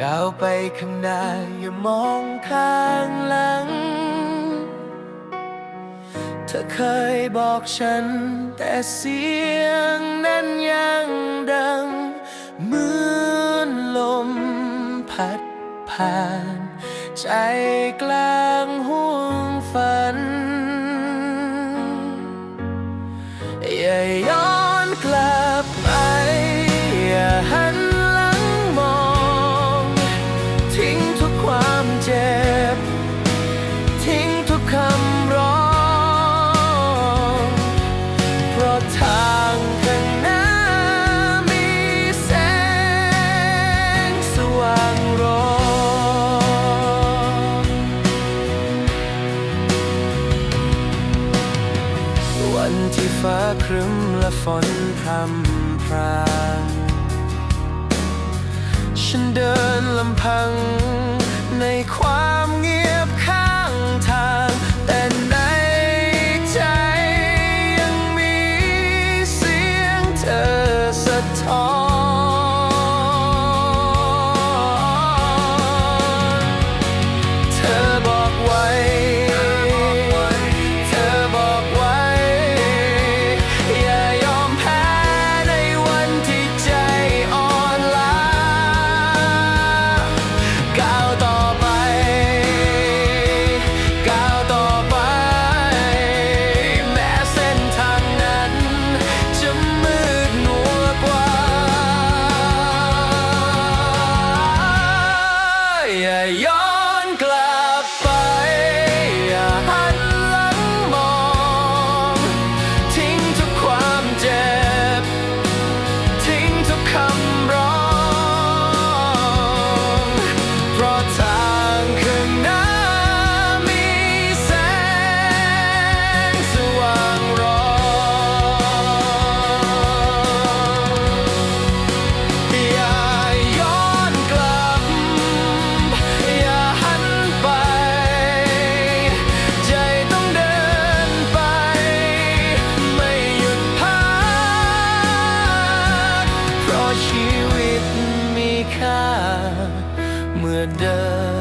ก้าวไปข้างหน้าอย่ามองข้างหลัง เธอเคยบอกฉัน แต่เสียงนั้นยังดังเหมือนลมพัดผ่าน ใจกลางห่วงฝันอย่ายอันที่ฟ้าครึ้มและฝนพรำพราง ฉันเดินลำ the dust.